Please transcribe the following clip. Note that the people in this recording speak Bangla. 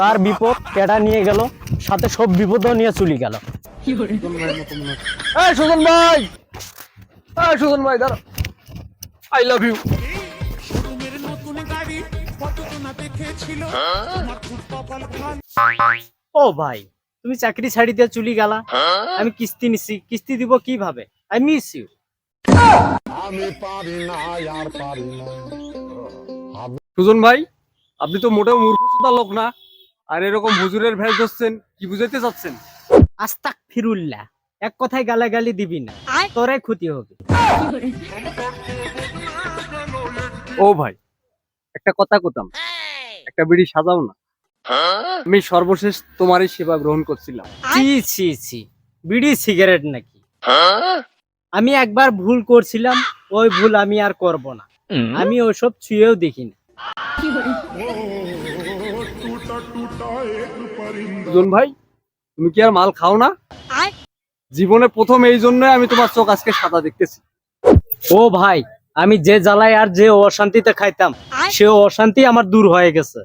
তার বিপদ কেটা নিয়ে গেল, সাথে সব বিপদও নিয়ে চলে গেল। সুজন ভাই! সুজন ভাই আই লাভ ইউ ও ভাই, তুমি চাকরি ছাড়ি দিয়ে চলে গেলা। আমি কিস্তি নিছি, কিস্তি দিব কীভাবে? আই মিস ইউ আমি পারি না আর পারি না সুজন ভাই, আপনি তো মোটেও মূর্খ সুদা লোক না। আর এরকম হুজুরের ভেজ ধরছেন কি বুঝাইতে চাচ্ছেন? আস্তাক ফিরুল্লাহ এক কথায় গালাগালি দিবি না। তোরে ক্ষতি হবে। ও ভাই একটা কথা কোতাম একটা বিড়ি সাজাও না। আমি সর্বশেষ তোমারই সেবা গ্রহণ করছিলাম। ছি ছি ছি। বিড়ি সিগারেট নাকি? আমি একবার ভুল করছিলাম ওই ভুল আমি আর করব না। আমি ওসব ছুঁয়েও দেখি না সুজন ভাই তুমি কি আর মাল খাও না? জীবনে প্রথম এই জন্য আমি তোমার চোখ আজকে সাদা দেখতেছি। ও ভাই আমি যে জ্বালায় আর যে অশান্তিতে খাইতাম সে অশান্তি আমার দূর হয়ে গেছে।